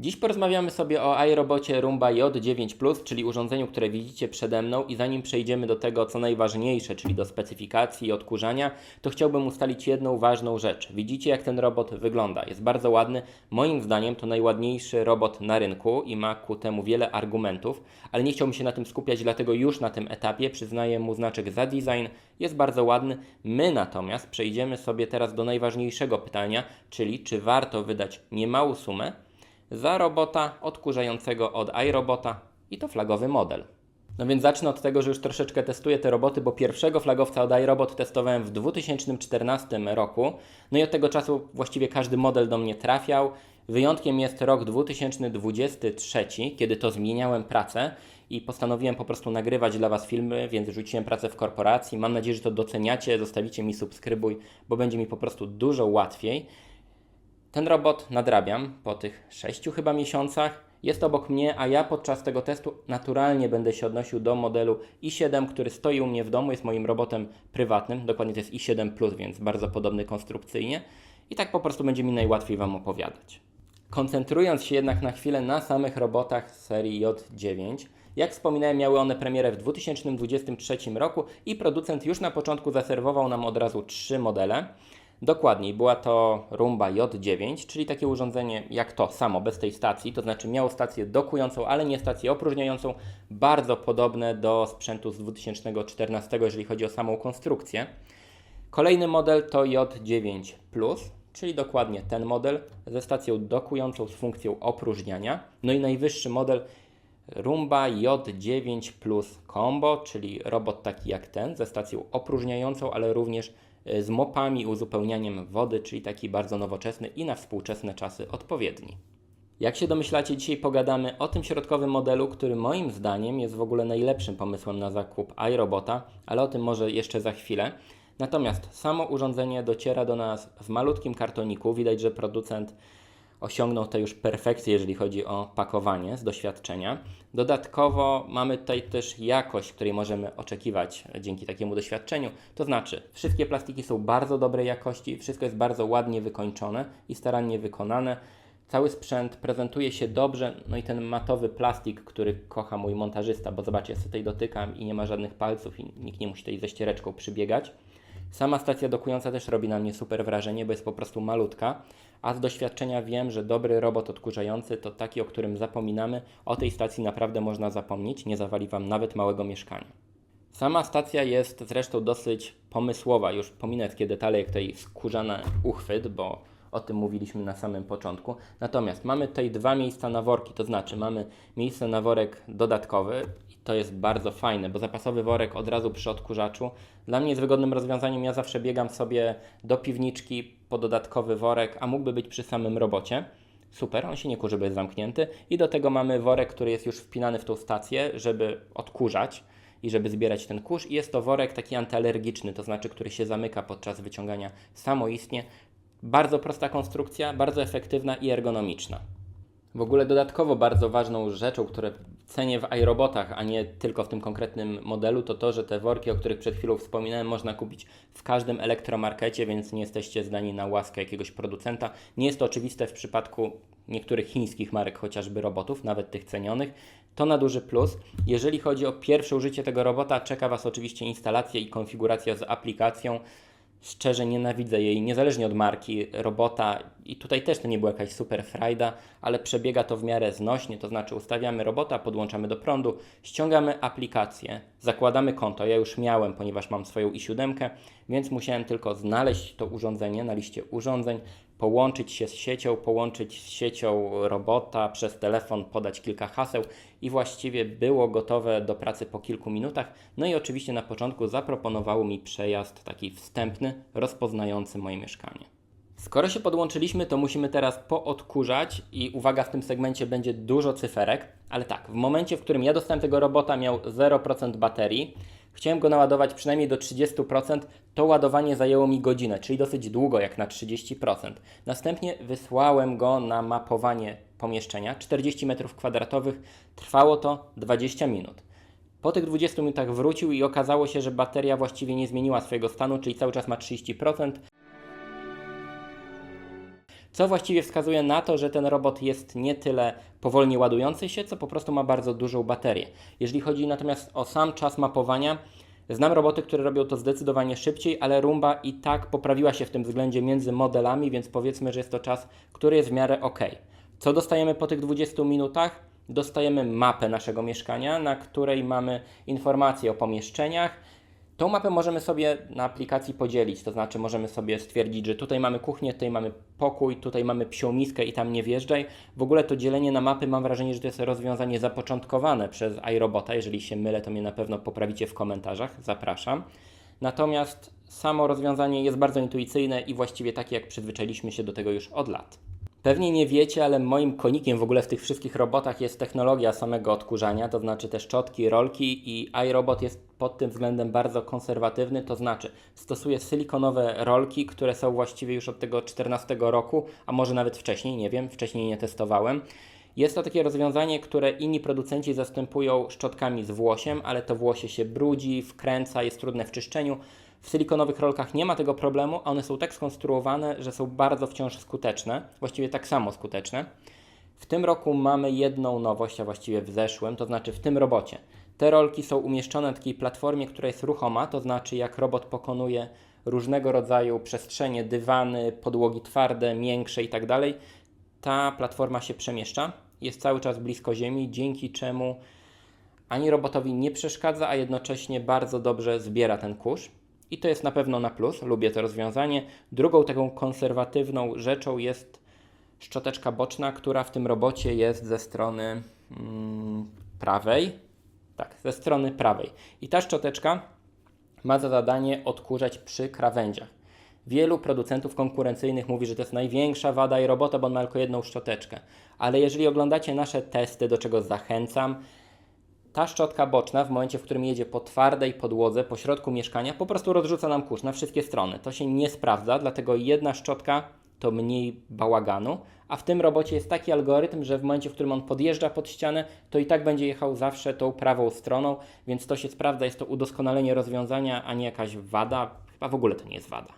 Dziś porozmawiamy sobie o iRobocie Roomba J9 czyli urządzeniu, które widzicie przede mną i zanim przejdziemy do tego, co najważniejsze, czyli do specyfikacji i odkurzania, to chciałbym ustalić jedną ważną rzecz. Widzicie, jak ten robot wygląda. Jest bardzo ładny. Moim zdaniem to najładniejszy robot na rynku i ma ku temu wiele argumentów, ale nie chciałbym się na tym skupiać, dlatego już na tym etapie przyznaję mu znaczek za design. Jest bardzo ładny. My natomiast przejdziemy sobie teraz do najważniejszego pytania, czyli czy warto wydać niemałą sumę za robota odkurzającego od iRobota i to flagowy model. No więc zacznę od tego, że już troszeczkę testuję te roboty, bo pierwszego flagowca od iRobot testowałem w 2014 roku. No i od tego czasu właściwie każdy model do mnie trafiał. Wyjątkiem jest rok 2023, kiedy to zmieniałem pracę i postanowiłem po prostu nagrywać dla Was filmy, więc rzuciłem pracę w korporacji. Mam nadzieję, że to doceniacie, zostawicie mi subskrybuj, bo będzie mi po prostu dużo łatwiej. Ten robot nadrabiam po tych sześciu chyba miesiącach. Jest obok mnie, a ja podczas tego testu naturalnie będę się odnosił do modelu i7, który stoi u mnie w domu, jest moim robotem prywatnym. Dokładnie to jest i7, więc bardzo podobny konstrukcyjnie. I tak po prostu będzie mi najłatwiej Wam opowiadać. Koncentrując się jednak na chwilę na samych robotach serii J9, jak wspominałem, miały one premierę w 2023 roku i producent już na początku zaserwował nam od razu trzy modele. Dokładniej, była to Roomba J9, czyli takie urządzenie jak to samo, bez tej stacji, to znaczy miało stację dokującą, ale nie stację opróżniającą, bardzo podobne do sprzętu z 2014, jeżeli chodzi o samą konstrukcję. Kolejny model to J9 Plus, czyli dokładnie ten model ze stacją dokującą z funkcją opróżniania. No i najwyższy model Roomba J9 Plus Combo, czyli robot taki jak ten, ze stacją opróżniającą, ale również z mopami, uzupełnianiem wody, czyli taki bardzo nowoczesny i na współczesne czasy odpowiedni. Jak się domyślacie, dzisiaj pogadamy o tym środkowym modelu, który moim zdaniem jest w ogóle najlepszym pomysłem na zakup iRobota, ale o tym może jeszcze za chwilę. Natomiast samo urządzenie dociera do nas w malutkim kartoniku. Widać, że producent osiągnął to już perfekcję, jeżeli chodzi o pakowanie z doświadczenia. Dodatkowo mamy tutaj też jakość, której możemy oczekiwać dzięki takiemu doświadczeniu. To znaczy, wszystkie plastiki są bardzo dobrej jakości, wszystko jest bardzo ładnie wykończone i starannie wykonane. Cały sprzęt prezentuje się dobrze, no i ten matowy plastik, który kocha mój montażysta, bo zobaczcie, ja sobie tutaj dotykam i nie ma żadnych palców i nikt nie musi tutaj ze ściereczką przybiegać. Sama stacja dokująca też robi na mnie super wrażenie, bo jest po prostu malutka, a z doświadczenia wiem, że dobry robot odkurzający to taki, o którym zapominamy. O tej stacji naprawdę można zapomnieć, nie zawali Wam nawet małego mieszkania. Sama stacja jest zresztą dosyć pomysłowa, już pominę takie detale jak tutaj skórzany uchwyt, bo o tym mówiliśmy na samym początku. Natomiast mamy tutaj dwa miejsca na worki, to znaczy mamy miejsce na worek dodatkowy to jest bardzo fajne, bo zapasowy worek od razu przy odkurzaczu dla mnie jest wygodnym rozwiązaniem. Ja zawsze biegam sobie do piwniczki po dodatkowy worek, a mógłby być przy samym robocie. Super, on się nie kurzy, bo jest zamknięty. I do tego mamy worek, który jest już wpinany w tą stację, żeby odkurzać i żeby zbierać ten kurz. I jest to worek taki antyalergiczny, to znaczy, który się zamyka podczas wyciągania samoistnie. Bardzo prosta konstrukcja, bardzo efektywna i ergonomiczna. W ogóle dodatkowo bardzo ważną rzeczą, które cenię w iRobotach, a nie tylko w tym konkretnym modelu, to to, że te worki, o których przed chwilą wspominałem, można kupić w każdym elektromarkecie, więc nie jesteście zdani na łaskę jakiegoś producenta. Nie jest to oczywiste w przypadku niektórych chińskich marek, chociażby robotów, nawet tych cenionych. To na duży plus. Jeżeli chodzi o pierwsze użycie tego robota, czeka Was oczywiście instalacja i konfiguracja z aplikacją. Szczerze nienawidzę jej, niezależnie od marki, robota i tutaj też to nie była jakaś super frajda, ale przebiega to w miarę znośnie, to znaczy ustawiamy robota, podłączamy do prądu, ściągamy aplikację, zakładamy konto. Ja już miałem, ponieważ mam swoją i7, więc musiałem tylko znaleźć to urządzenie na liście urządzeń, połączyć się z siecią, połączyć z siecią robota przez telefon, podać kilka haseł i właściwie było gotowe do pracy po kilku minutach. No i oczywiście na początku zaproponowało mi przejazd taki wstępny, rozpoznający moje mieszkanie. Skoro się podłączyliśmy, to musimy teraz poodkurzać i uwaga, w tym segmencie będzie dużo cyferek, ale tak, w momencie, w którym ja dostałem tego robota, miał 0% baterii, chciałem go naładować przynajmniej do 30%, to ładowanie zajęło mi godzinę, czyli dosyć długo jak na 30%. Następnie wysłałem go na mapowanie pomieszczenia, 40 m2, trwało to 20 minut. Po tych 20 minutach wrócił i okazało się, że bateria właściwie nie zmieniła swojego stanu, czyli cały czas ma 30%. Co właściwie wskazuje na to, że ten robot jest nie tyle powolnie ładujący się, co po prostu ma bardzo dużą baterię. Jeżeli chodzi natomiast o sam czas mapowania, znam roboty, które robią to zdecydowanie szybciej, ale Rumba i tak poprawiła się w tym względzie między modelami, więc powiedzmy, że jest to czas, który jest w miarę ok. Co dostajemy po tych 20 minutach? Dostajemy mapę naszego mieszkania, na której mamy informacje o pomieszczeniach, Tą mapę możemy sobie na aplikacji podzielić, to znaczy możemy sobie stwierdzić, że tutaj mamy kuchnię, tutaj mamy pokój, tutaj mamy psią miskę i tam nie wjeżdżaj. W ogóle to dzielenie na mapy mam wrażenie, że to jest rozwiązanie zapoczątkowane przez iRobota. Jeżeli się mylę, to mnie na pewno poprawicie w komentarzach. Zapraszam. Natomiast samo rozwiązanie jest bardzo intuicyjne i właściwie takie, jak przyzwyczailiśmy się do tego już od lat. Pewnie nie wiecie, ale moim konikiem w ogóle w tych wszystkich robotach jest technologia samego odkurzania, to znaczy te szczotki, rolki i iRobot jest pod tym względem bardzo konserwatywny, to znaczy stosuje silikonowe rolki, które są właściwie już od tego 14 roku, a może nawet wcześniej, nie wiem, wcześniej nie testowałem. Jest to takie rozwiązanie, które inni producenci zastępują szczotkami z włosiem, ale to włosie się brudzi, wkręca, jest trudne w czyszczeniu. W silikonowych rolkach nie ma tego problemu, a one są tak skonstruowane, że są bardzo wciąż skuteczne, właściwie tak samo skuteczne. W tym roku mamy jedną nowość, a właściwie w zeszłym, to znaczy w tym robocie. Te rolki są umieszczone na takiej platformie, która jest ruchoma, to znaczy jak robot pokonuje różnego rodzaju przestrzenie, dywany, podłogi twarde, miększe tak ta platforma się przemieszcza, jest cały czas blisko Ziemi, dzięki czemu ani robotowi nie przeszkadza, a jednocześnie bardzo dobrze zbiera ten kurz. I to jest na pewno na plus, lubię to rozwiązanie. Drugą taką konserwatywną rzeczą jest szczoteczka boczna, która w tym robocie jest ze strony mm, prawej. Tak, ze strony prawej. I ta szczoteczka ma za zadanie odkurzać przy krawędziach. Wielu producentów konkurencyjnych mówi, że to jest największa wada i robota, bo on ma tylko jedną szczoteczkę. Ale jeżeli oglądacie nasze testy, do czego zachęcam, ta szczotka boczna w momencie, w którym jedzie po twardej podłodze, po środku mieszkania, po prostu rozrzuca nam kurz na wszystkie strony. To się nie sprawdza, dlatego jedna szczotka to mniej bałaganu, a w tym robocie jest taki algorytm, że w momencie, w którym on podjeżdża pod ścianę, to i tak będzie jechał zawsze tą prawą stroną, więc to się sprawdza, jest to udoskonalenie rozwiązania, a nie jakaś wada. Chyba w ogóle to nie jest wada.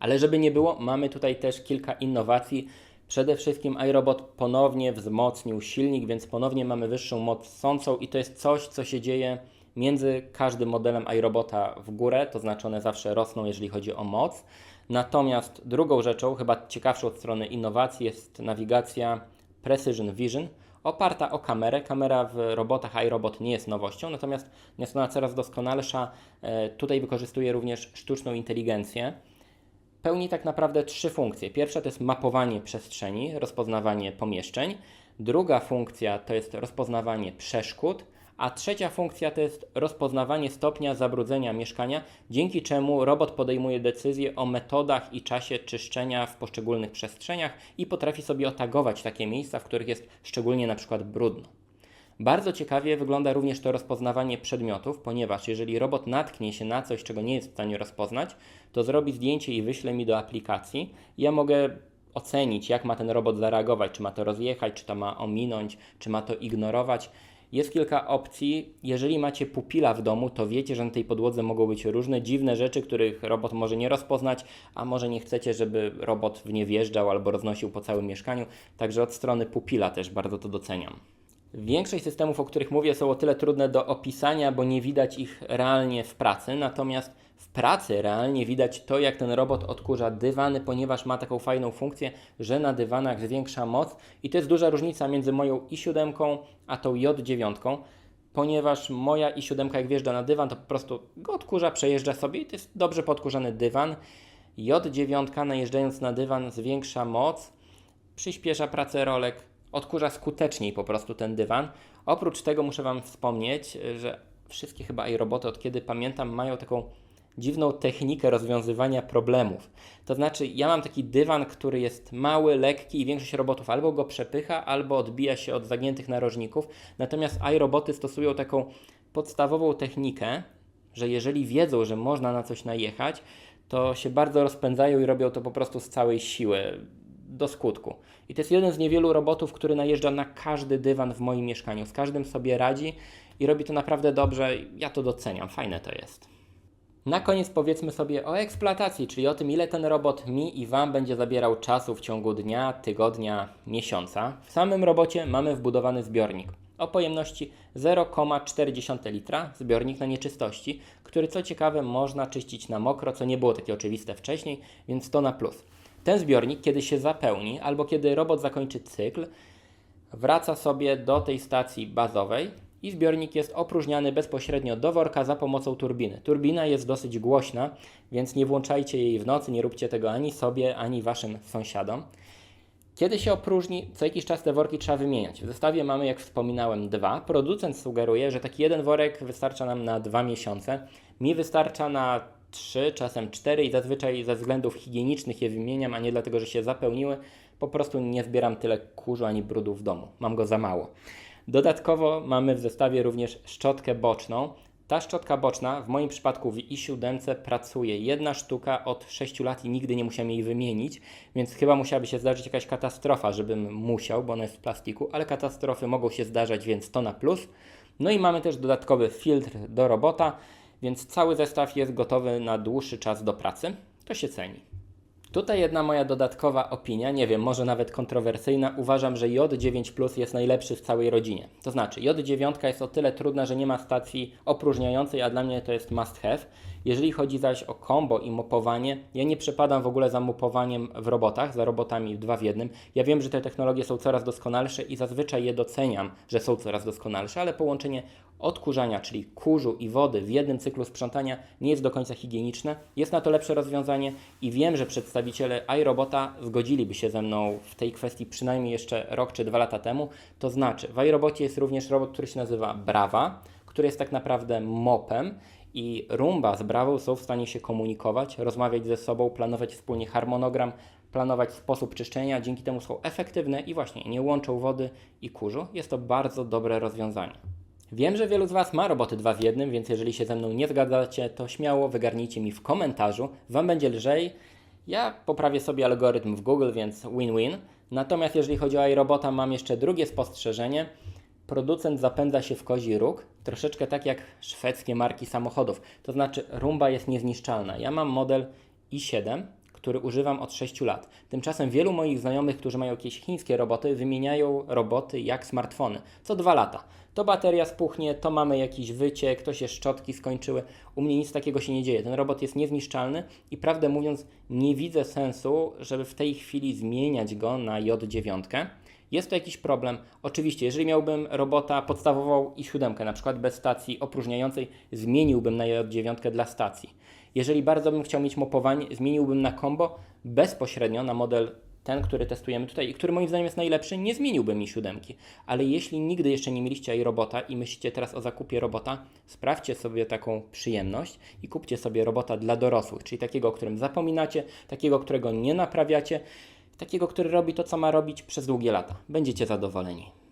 Ale żeby nie było, mamy tutaj też kilka innowacji, Przede wszystkim iRobot ponownie wzmocnił silnik, więc ponownie mamy wyższą moc sącą i to jest coś, co się dzieje między każdym modelem iRobota w górę, to znaczy one zawsze rosną, jeżeli chodzi o moc. Natomiast drugą rzeczą, chyba ciekawszą od strony innowacji, jest nawigacja Precision Vision, oparta o kamerę. Kamera w robotach iRobot nie jest nowością, natomiast jest ona coraz doskonalsza. E, tutaj wykorzystuje również sztuczną inteligencję pełni tak naprawdę trzy funkcje. Pierwsza to jest mapowanie przestrzeni, rozpoznawanie pomieszczeń. Druga funkcja to jest rozpoznawanie przeszkód, a trzecia funkcja to jest rozpoznawanie stopnia zabrudzenia mieszkania, dzięki czemu robot podejmuje decyzję o metodach i czasie czyszczenia w poszczególnych przestrzeniach i potrafi sobie otagować takie miejsca, w których jest szczególnie na przykład brudno. Bardzo ciekawie wygląda również to rozpoznawanie przedmiotów, ponieważ jeżeli robot natknie się na coś, czego nie jest w stanie rozpoznać, to zrobi zdjęcie i wyśle mi do aplikacji. Ja mogę ocenić, jak ma ten robot zareagować, czy ma to rozjechać, czy to ma ominąć, czy ma to ignorować. Jest kilka opcji. Jeżeli macie pupila w domu, to wiecie, że na tej podłodze mogą być różne dziwne rzeczy, których robot może nie rozpoznać, a może nie chcecie, żeby robot w nie wjeżdżał albo roznosił po całym mieszkaniu. Także od strony pupila też bardzo to doceniam. Większość systemów, o których mówię, są o tyle trudne do opisania, bo nie widać ich realnie w pracy, natomiast w pracy realnie widać to, jak ten robot odkurza dywany, ponieważ ma taką fajną funkcję, że na dywanach zwiększa moc i to jest duża różnica między moją i7 a tą J9, ponieważ moja i7 jak wjeżdża na dywan, to po prostu go odkurza, przejeżdża sobie i to jest dobrze podkurzany dywan. J9 najeżdżając na dywan zwiększa moc, przyspiesza pracę rolek, odkurza skuteczniej po prostu ten dywan. Oprócz tego muszę Wam wspomnieć, że wszystkie chyba i roboty, od kiedy pamiętam, mają taką dziwną technikę rozwiązywania problemów. To znaczy, ja mam taki dywan, który jest mały, lekki i większość robotów albo go przepycha, albo odbija się od zagiętych narożników. Natomiast iRoboty stosują taką podstawową technikę, że jeżeli wiedzą, że można na coś najechać, to się bardzo rozpędzają i robią to po prostu z całej siły do skutku. I to jest jeden z niewielu robotów, który najeżdża na każdy dywan w moim mieszkaniu. Z każdym sobie radzi i robi to naprawdę dobrze. Ja to doceniam, fajne to jest. Na koniec powiedzmy sobie o eksploatacji, czyli o tym, ile ten robot mi i Wam będzie zabierał czasu w ciągu dnia, tygodnia, miesiąca. W samym robocie mamy wbudowany zbiornik o pojemności 0,4 litra, zbiornik na nieczystości, który co ciekawe można czyścić na mokro, co nie było takie oczywiste wcześniej, więc to na plus. Ten zbiornik, kiedy się zapełni albo kiedy robot zakończy cykl, wraca sobie do tej stacji bazowej i zbiornik jest opróżniany bezpośrednio do worka za pomocą turbiny. Turbina jest dosyć głośna, więc nie włączajcie jej w nocy, nie róbcie tego ani sobie, ani waszym sąsiadom. Kiedy się opróżni, co jakiś czas te worki trzeba wymieniać. W zestawie mamy, jak wspominałem, dwa. Producent sugeruje, że taki jeden worek wystarcza nam na dwa miesiące. Mi wystarcza na trzy, czasem cztery i zazwyczaj ze względów higienicznych je wymieniam, a nie dlatego, że się zapełniły. Po prostu nie zbieram tyle kurzu ani brudu w domu. Mam go za mało. Dodatkowo mamy w zestawie również szczotkę boczną. Ta szczotka boczna w moim przypadku w i7 pracuje jedna sztuka od 6 lat i nigdy nie musiałem jej wymienić, więc chyba musiałaby się zdarzyć jakaś katastrofa, żebym musiał, bo ona jest z plastiku, ale katastrofy mogą się zdarzać, więc to na plus. No i mamy też dodatkowy filtr do robota, więc cały zestaw jest gotowy na dłuższy czas do pracy. To się ceni. Tutaj jedna moja dodatkowa opinia, nie wiem, może nawet kontrowersyjna. Uważam, że J9 Plus jest najlepszy w całej rodzinie. To znaczy, J9 jest o tyle trudna, że nie ma stacji opróżniającej, a dla mnie to jest must have. Jeżeli chodzi zaś o combo i mopowanie, ja nie przepadam w ogóle za mopowaniem w robotach, za robotami dwa w jednym. Ja wiem, że te technologie są coraz doskonalsze i zazwyczaj je doceniam, że są coraz doskonalsze, ale połączenie odkurzania, czyli kurzu i wody w jednym cyklu sprzątania nie jest do końca higieniczne. Jest na to lepsze rozwiązanie i wiem, że przedstawiciele iRobota zgodziliby się ze mną w tej kwestii przynajmniej jeszcze rok czy dwa lata temu. To znaczy, w iRobocie jest również robot, który się nazywa Brava, który jest tak naprawdę mopem i Rumba z Brawą są w stanie się komunikować, rozmawiać ze sobą, planować wspólnie harmonogram, planować sposób czyszczenia. Dzięki temu są efektywne i właśnie nie łączą wody i kurzu. Jest to bardzo dobre rozwiązanie. Wiem, że wielu z Was ma roboty dwa w jednym, więc jeżeli się ze mną nie zgadzacie, to śmiało wygarnijcie mi w komentarzu. Wam będzie lżej. Ja poprawię sobie algorytm w Google, więc win-win. Natomiast jeżeli chodzi o iRobota, mam jeszcze drugie spostrzeżenie. Producent zapędza się w kozi róg, troszeczkę tak jak szwedzkie marki samochodów. To znaczy, rumba jest niezniszczalna. Ja mam model i7, który używam od 6 lat. Tymczasem wielu moich znajomych, którzy mają jakieś chińskie roboty, wymieniają roboty jak smartfony. Co dwa lata. To bateria spuchnie, to mamy jakiś wyciek, to się szczotki skończyły. U mnie nic takiego się nie dzieje. Ten robot jest niezniszczalny i prawdę mówiąc, nie widzę sensu, żeby w tej chwili zmieniać go na J9. Jest to jakiś problem. Oczywiście, jeżeli miałbym robota podstawową i siódemkę, na przykład bez stacji opróżniającej, zmieniłbym na J9 dla stacji. Jeżeli bardzo bym chciał mieć mopowanie, zmieniłbym na combo bezpośrednio na model ten, który testujemy tutaj i który moim zdaniem jest najlepszy, nie zmieniłbym mi siódemki. Ale jeśli nigdy jeszcze nie mieliście jej robota i myślicie teraz o zakupie robota, sprawdźcie sobie taką przyjemność i kupcie sobie robota dla dorosłych, czyli takiego, o którym zapominacie, takiego, którego nie naprawiacie, takiego, który robi to, co ma robić przez długie lata. Będziecie zadowoleni.